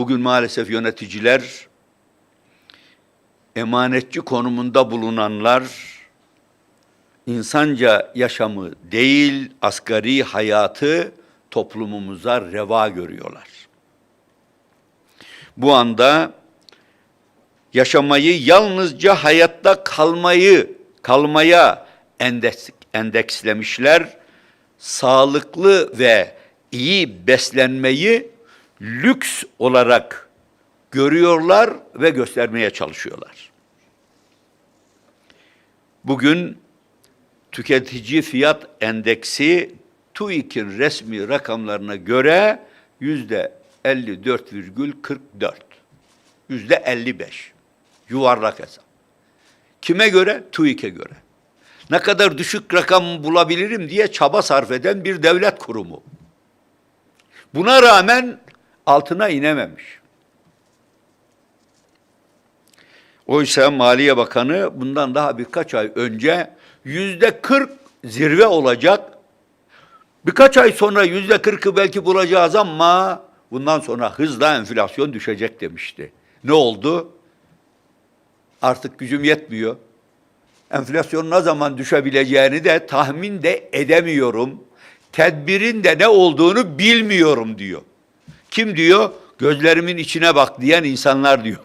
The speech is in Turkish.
Bugün maalesef yöneticiler, emanetçi konumunda bulunanlar, insanca yaşamı değil, asgari hayatı toplumumuza reva görüyorlar. Bu anda yaşamayı yalnızca hayatta kalmayı, kalmaya endeks, endekslemişler. Sağlıklı ve iyi beslenmeyi lüks olarak görüyorlar ve göstermeye çalışıyorlar. Bugün tüketici fiyat endeksi TÜİK'in resmi rakamlarına göre yüzde 54,44. Yüzde 55. Yuvarlak hesap. Kime göre? TÜİK'e göre. Ne kadar düşük rakam bulabilirim diye çaba sarf eden bir devlet kurumu. Buna rağmen altına inememiş. Oysa Maliye Bakanı bundan daha birkaç ay önce yüzde 40 zirve olacak. Birkaç ay sonra yüzde 40'ı belki bulacağız ama bundan sonra hızla enflasyon düşecek demişti. Ne oldu? Artık gücüm yetmiyor. Enflasyon ne zaman düşebileceğini de tahmin de edemiyorum. Tedbirin de ne olduğunu bilmiyorum diyor. Kim diyor? Gözlerimin içine bak diyen insanlar diyor.